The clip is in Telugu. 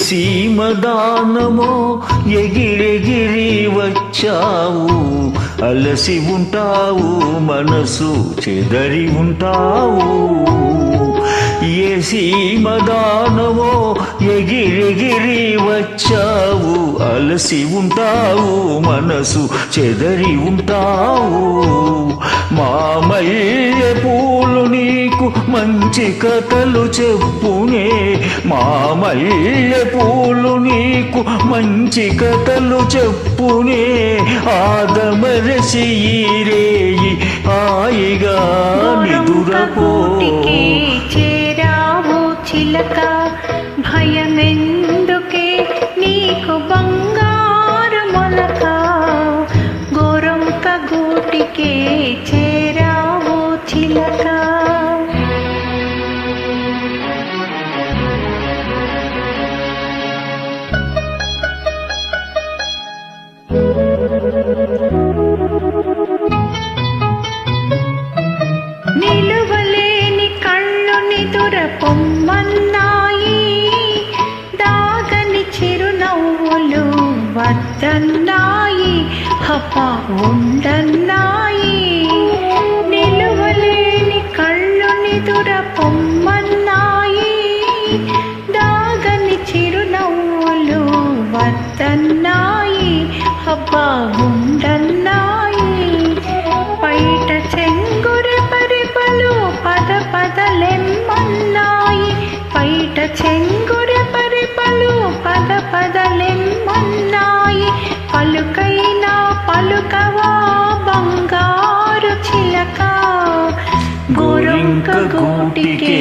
సీమదానమో ఎగిరెగిరి వచ్చావు. అలసి ఉంటావు మనసు చెదరి ఉంటావు. ఏ సీమదానమో ఎగిరెగిరి వచ్చావు. అలసి ఉంటావు మనసు చెదరి ఉంటావు. మామయ్య పూల మంచి కథలు చెప్పునే మామయ్య పూలు నీకు మంచి కథలు చెప్పునే. ఆదమరసి రేయి హాయిగా నిదురపో. చేరావు చిలక భయమెందుకే నీకు బంగారు మొలక? గోరంక గూటికే చేరావు చిలక వద్దన్నాయి హప ఉండన్నాయి నిలువలేని కళ్ళు నిదుర పొమ్మన్నాయి దాగని చిరునవ్వులు వద్దన్నాయి హబ్బ ఉండన్నాయి బయట చెంగురి పరిపలు పద పద బంగారు చిలక గోరంక గూటికే